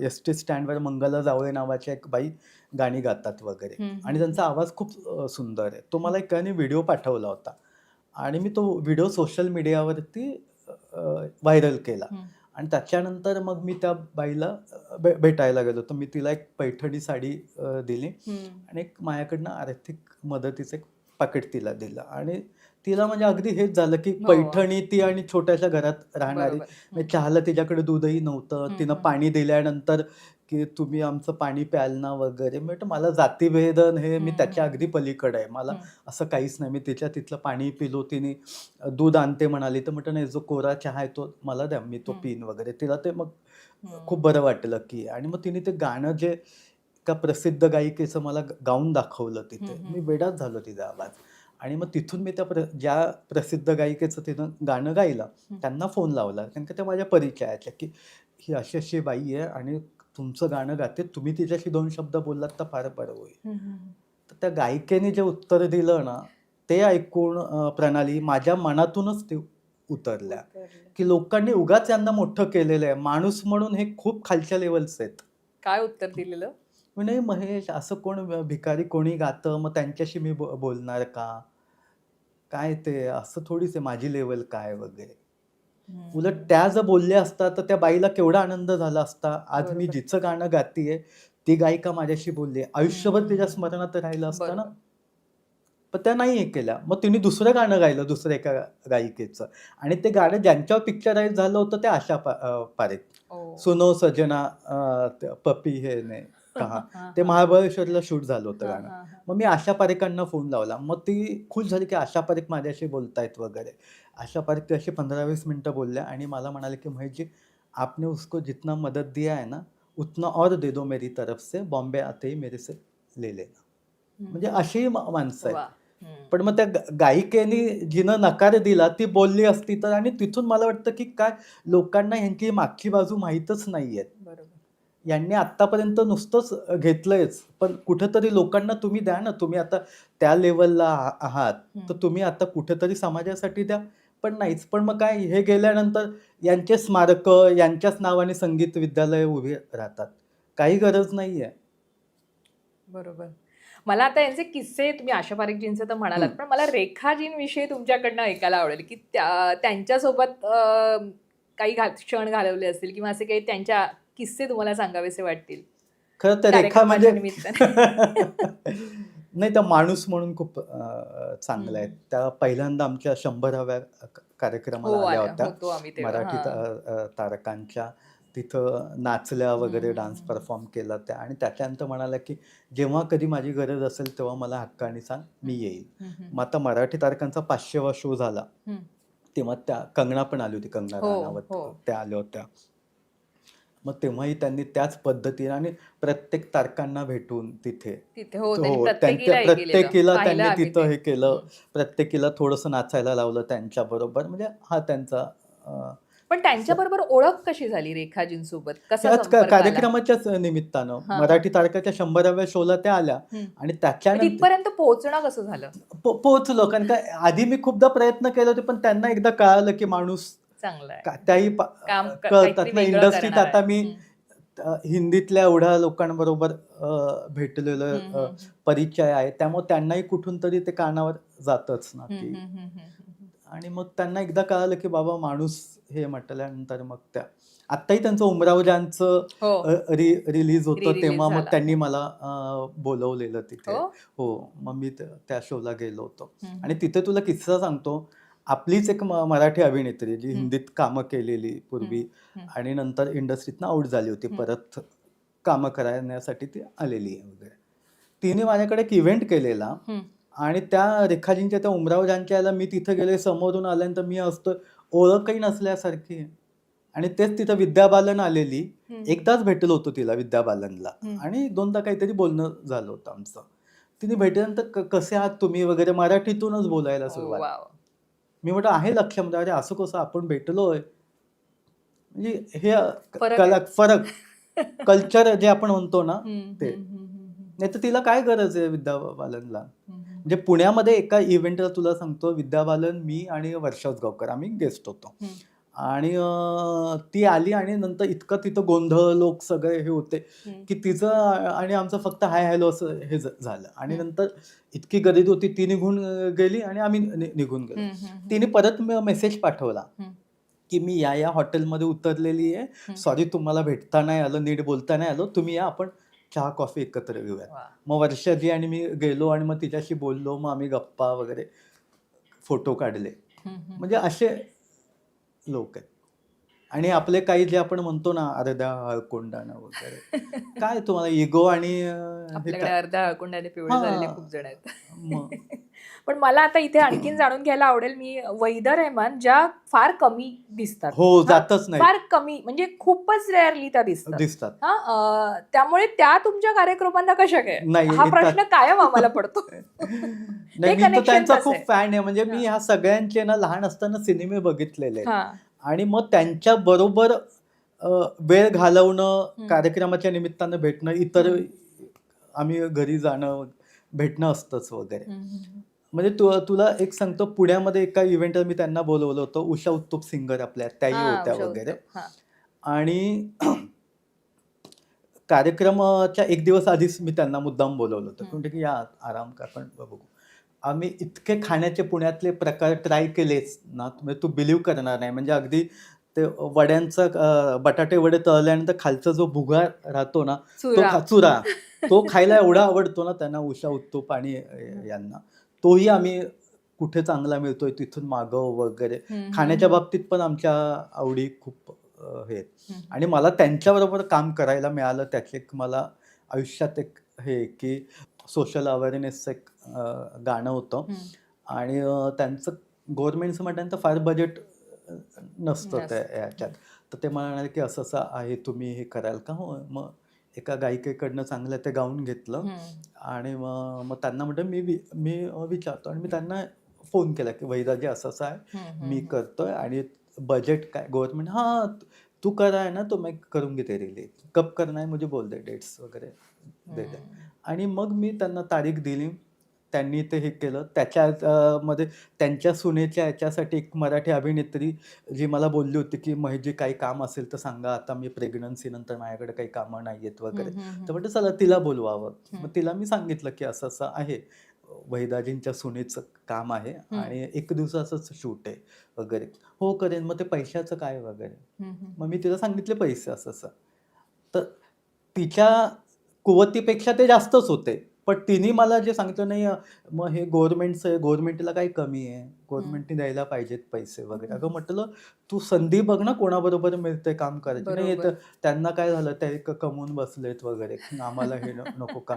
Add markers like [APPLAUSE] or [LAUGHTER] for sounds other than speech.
S T स्टँडवर मंगला जावळे नावाच्या एक बाई गाणी गातात वगैरे. आणि त्यांचा आवाज खूप सुंदर आहे. तो मला एकाने व्हिडिओ पाठवला होता. आणि मी तो व्हिडिओ सोशल मीडियावरती व्हायरल केला. आणि त्याच्यानंतर मग मी त्या बाईला भेटायला गेलो. तर मी तिला एक पैठणी साडी दिली. आणि एक माझ्याकडनं आर्थिक मदतीचं एक पाकिट तिला दिलं. आणि तिला म्हणजे अगदी हेच झालं की हो. पैठणी ती आणि छोट्याशा घरात राहणारी चहाला तिच्याकडे दूधही नव्हतं तिनं. पाणी दिल्यानंतर की तुम्ही आमचं पाणी प्याल ना वगैरे म्हणजे मला जातीभेदन हे मी त्याच्या. अगदी पलीकडे आहे मला. असं काहीच नाही मी तिच्या तिथलं पाणी पिलो तिने दूध आणते म्हणाली तर म्हटलं नाही जो कोरा चहा आहे तो मला द्या मी तो. पिन वगैरे तिला ते मग. खूप बरं वाटलं की आणि मग तिने ते गाणं जे एका प्रसिद्ध गायिकेचं मला गाऊन दाखवलं तिथे मी. वेडाच झालो तिचा आवाज आणि मग तिथून मी त्या प्र ज्या प्रसिद्ध गायिकेचं तिनं गाणं गायलं. त्यांना फोन लावला. कारण का त्या माझ्या परिचयाच्या की ही अशी अशी बाई आहे आणि तुमचं गाणं गाते तुम्ही तिच्याशी दोन शब्द बोललात तर फार बरं होईल. तर त्या गायिकेने जे उत्तर दिलं ना ते ऐकून प्रणाली माझ्या मनातूनच ते उतरल्या. की लोकांनी उगाच यांना मोठं केलेलं आहे. माणूस म्हणून हे खूप खालच्या लेवलचे आहेत. काय उत्तर दिलेलं? मी नाही महेश असं कोण भिकारी कोणी गातं? मग त्यांच्याशी मी बो- बोलणार का? काय ते? असं थोडीच आहे माझी लेवल काय वगैरे. हम्म. उलट त्या जर बोलल्या असता तर त्या बाईला केवढा आनंद झाला असता? आज मी बरोबर. जिचं गाणं गातीये ती गायिका माझ्याशी बोलली आयुष्यभर हम्म. तिच्या स्मरणात राहिलं असतं ना? बरोबर. पण त्या नाही हे केल्या. मग तिने दुसरं गाणं गायलं दुसऱ्या एका गायिकेचं. आणि ते गाणं ज्यांच्यावर पिक्चराईज झालं होतं ते आशा पा अं, पारेख. सुनो सजना अं, ते पपी हे ने. कहा हा, ते. महाबळेश्वरला शूट झालं होतं गाणं. मग मी आशा पारेखांना फोन लावला. मग ती खुश झाली की आशा पारेख माझ्याशी बोलतायत वगैरे. आशा पारेख ती अशी पंधरा वीस मिनटं बोलल्या आणि मला म्हणाले की महेशजी आपने उसको जितना मदद दिया है ना उतना और दे दो मेरी तरफ से. बॉम्बे आते ही मेरे से ले लेना. म्हणजे अशी माणसं आहेत. पण मग त्या गायिकेने जिनं नकार दिला ती बोलली असती तर आणि तिथून मला वाटतं की काय लोकांना ह्यांची मागची बाजू माहीतच नाहीये बरोबर. यांनी आत्तापर्यंत नुसतंच घेतलंयच. पण कुठेतरी लोकांना तुम्ही द्या ना तुम्ही आता त्या लेवलला आहात तर. तुम्ही आता कुठेतरी समाजासाठी द्या. पण नाहीच पण मग काय हे गेल्यानंतर यांचे स्मारक यांच्याच नावाने संगीत विद्यालय उभे राहतात. काही गरज नाहीये. बरोबर. मला आता यांचे किस्से तुम्ही आशा पारेखजींचे तर म्हणालात. पण मला रेखाजींविषयी तुमच्याकडनं ऐकायला आवडेल की त्या त्यांच्यासोबत काही घा क्षण घालवले असतील किंवा असे काही त्यांच्या किस्से तुम्हाला सांगावेसे वाटतील. खरं तर रेखा म्हणजे [LAUGHS] नाही त्या माणूस म्हणून खूप आहेत हम्म. त्या पहिल्यांदा आमच्या शंभराव्या कार्यक्रमाला हो आल्या होत्या. मराठी तारकांच्या. तिथं नाचल्या वगैरे डान्स. परफॉर्म केला त्या. आणि त्याच्यानंतर म्हणाला की जेव्हा कधी माझी गरज असेल तेव्हा मला हक्काने सांग मी येईल. मग आता मराठी तारकांचा पाचशेवा शो झाला. तेव्हा त्या कंगना पण आली होती कंगना हो, राणावत हो. त्या आल्या होत्या. मग तेव्हाही त्यांनी त्याच पद्धतीने आणि प्रत्येक तारकांना भेटून तिथे तिथे हो हो प्रत्येकीला त्यांच्या. प्रत्येकीला त्यांनी तिथं. हे केलं. प्रत्येकीला थोडंसं नाचायला लावलं त्यांच्या बरोबर म्हणजे हा त्यांचा पण त्यांच्याबरोबर ओळख कशी झाली रेखाजींसोबत कसा? कार्यक्रमाच्याच निमित्तानं. मराठी तारकाच्या शंभराव्या शोला त्या आल्या. आणि तिथपर्यंत पोहोचणं कसं झालं पोहोचलो कारण का आधी मी खूपदा प्रयत्न केले होते पण त्यांना एकदा कळालं की माणूस चांगलं आहे त्याही कळतात ना इंडस्ट्रीत आता. मी हिंदीतल्या एवढ्या लोकांबरोबर भेटलेलं परिचय आहे. त्यामुळे त्यांनाही कुठून तरी ते कानावर जातच ना की. आणि मग त्यांना एकदा कळालं की बाबा माणूस हे म्हटल्यानंतर मग त्या आत्ताही त्यांचं उमरावजांचं हो. रि रिलीज होतं तेव्हा मग. त्यांनी मला बोलवलेलं तिथे. हो? हो. मग मी त्या- शोला गेलो होतो. आणि तिथे तुला किस्सा सांगतो. आपलीच एक मराठी अभिनेत्री जी. हिंदीत कामं केलेली पूर्वी. आणि नंतर इंडस्ट्रीतनं आऊट झाली होती. परत कामं करण्यासाठी ती आलेली आहे वगैरे तिने माझ्याकडे एक इव्हेंट केलेला. आणि त्या रेखाजींच्या त्या उमरावजांच्या याला मी तिथे गेले समोरून आल्यानंतर मी असतो ओळखही नसल्यासारखी. आणि तेच तिथं विद्याबालन आलेली. एकदाच भेटलो होतो तिला विद्याबालनला. आणि दोनदा काहीतरी बोलणं झालं होतं आमचं तिने भेटल्यानंतर कसे आहात तुम्ही वगैरे मराठीतूनच बोलायला सुरुवात. मी म्हटलं आहे लक्षामध्ये अरे असं कसं आपण भेटलोय म्हणजे हे कला. फरक कल्चर जे आपण म्हणतो ना ते. नाही तर तिला काय गरज आहे विद्याबालनला हम्म, हम्म. म्हणजे पुण्यामध्ये एका इव्हेंटला तुला सांगतो विद्याबालन मी आणि वर्षाव गावकर आम्ही गेस्ट होतो. आणि ती आली आणि नंतर इतकं तिथं गोंधळ लोक सगळे हे होते. की तिचं आणि आमचं फक्त हाय हॅलो असं हे झालं आणि. नंतर इतकी गर्दी होती ती निघून गेली आणि आम्ही निघून गेलो. तिने परत मेसेज पाठवला. की मी या या हॉटेलमध्ये उतरलेली आहे. सॉरी तुम्हाला भेटता नाही आलं नीट बोलता नाही आलो तुम्ही या आपण चहा कॉफी एकत्र घेऊया. मग वर्षाजी आणि मी गेलो आणि मग तिच्याशी बोललो मग आम्ही गप्पा वगैरे फोटो काढले. म्हणजे असे लोक आहेत आणि आपले काही जे आपण म्हणतो ना अर्ध्या हळकोंडाणं वगैरे [LAUGHS] काय तुम्हाला इगो आणि आपल्याकडे अर्ध्या हळकुंडाने पिवळे. झालेले खूप जण आहेत [LAUGHS] पण मला आता इथे आणखीन जाणून घ्यायला आवडेल मी वैद रेहमान ज्या फार कमी दिसतात हो? जातच नाही फार कमी म्हणजे खूपच रेअरली त्या दिसतात हा त्यामुळे त्या तुमच्या कार्यक्रमांना कशा काय नाही हा. प्रश्न कायम आम्हाला पडतो [LAUGHS] नाही मी तर connection त्यांचा कसं खूप आहे? फॅन आहे म्हणजे मी. ह्या सगळ्यांचे ना लहान असताना सिनेमे बघितलेले आहेत. हा आणि मग त्यांच्या बरोबर वेळ घालवणं. कार्यक्रमाच्या निमित्तानं भेटणं इतर. आम्ही घरी जाणं भेटणं असतंच वगैरे. म्हणजे तु तुला एक सांगतो पुण्यामध्ये एका इव्हेंटवर मी त्यांना बोलवलं होतं उषा उत्तुप सिंगर आपल्या त्याही होत्या वगैरे. आणि [CLEARS THROAT] कार्यक्रमाच्या एक दिवस आधीच मी त्यांना मुद्दाम बोलवलं होतं. म्हणजे की या आराम का आपण बघू आम्ही इतके खाण्याचे पुण्यातले प्रकार ट्राय केलेच ना म्हणजे तू बिलीव्ह करणार नाही म्हणजे अगदी ते वड्यांचं बटाटे वडे तळल्यानंतर खालचा जो भुगा राहतो ना तो चुरा. तो [LAUGHS] खायला एवढा आवडतो ना त्यांना उषा उत्तूप आणि यांना तोही आम्ही कुठे चांगला मिळतोय तिथून मागव वगैरे खाण्याच्या. बाबतीत पण आमच्या आवडी खूप हे. आणि मला त्यांच्याबरोबर काम करायला मिळालं त्याचे एक मला आयुष्यात एक हे की सोशल अवेअरनेसचं एक गाणं होतं. आणि त्यांचं गव्हर्नमेंटचं म्हटल्यानंतर फार बजेट नसतं त्या नसतं. ह्याच्यात तर ते मला म्हणाले की असं असं आहे तुम्ही हे कराल का हो मग एका गायिकेकडनं चांगलं ते गाऊन घेतलं. आणि मग मग त्यांना म्हटलं मी मी विचारतो आणि मी त्यांना फोन केला की वैदाजी असं असं आहे मी. करतोय आणि बजट काय गव्हर्नमेंट हां तू करा है ना तो मैं करूंगी तेरे लिए कब करना है मुझे बोल दे डेट्स वगैरे दे दे हं. आणि मग मी त्यांना तारीख दिली. त्यांनी ते हे केलं. त्याच्या अं, मध्ये त्यांच्या सुनेच्या याच्यासाठी एक मराठी अभिनेत्री जी मला बोलली होती की महेशजी काही काम असेल तर सांगा. आता मी प्रेग्नन्सी नंतर माझ्याकडे काही कामं नाही आहेत वगैरे तर. म्हटलं चला तिला बोलवावं. मग तिला मी सांगितलं की असं असं आहे. वैदाजींच्या सुनेचं काम आहे. आणि एक दिवसाचंच शूट आहे वगैरे. हो करेन. मग ते पैशाचं काय वगैरे. मग मी तिला सांगितले पैसे असं असं. तर तिच्या कुवतीपेक्षा ते जास्तच होते. पण तिने मला जे सांगितलं नाही मग हे गव्हर्नमेंटचं आहे गव्हर्नमेंटला काही कमी आहे. गव्हर्नमेंटने द्यायला पाहिजेत पैसे वगैरे. अगं म्हटलं तू संधी बघ ना कोणाबरोबर मिळते काम करायची. नाही. तर त्यांना काय झालं ते कमवून बसलेत वगैरे. आम्हाला हे नको का?